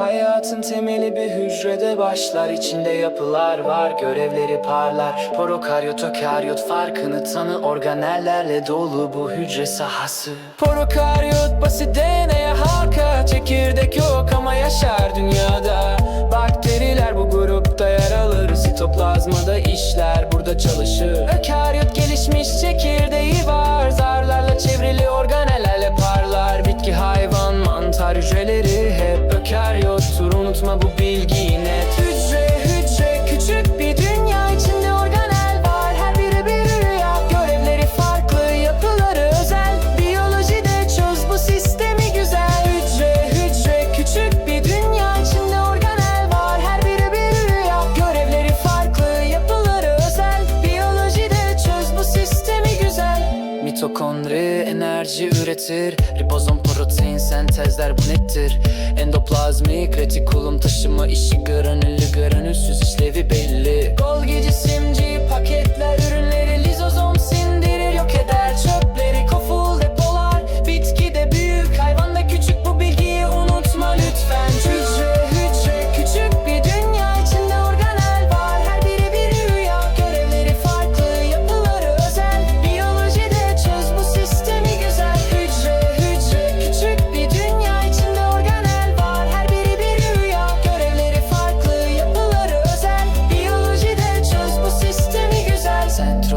Hayatın temeli bir hücrede başlar. İçinde yapılar var görevleri parlar. Porokaryot ökaryot farkını tanı organellerle dolu bu hücre sahası. Porokaryot basit DNA halka çekirdek yok ama yaşar dünyada. Bakteriler bu grupta yer alır sitoplazmada işler. Burada çalışır Mitokondri enerji üretir. Ribozom protein sentezler bu nettir. Endoplazmik retikulum taşıma işi granüllü granülsüz işlevi belli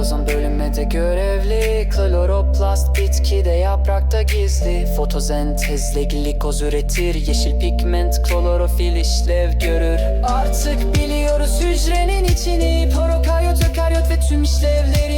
Sentrozom bölünmede görevli Kloroplast bitkide yaprakta gizli. Fotosentezle glikoz üretir Yeşil pigment klorofil işlev görür. Artık biliyoruz hücrenin içini Prokaryot, ökaryot ve tüm işlevlerini Dokuz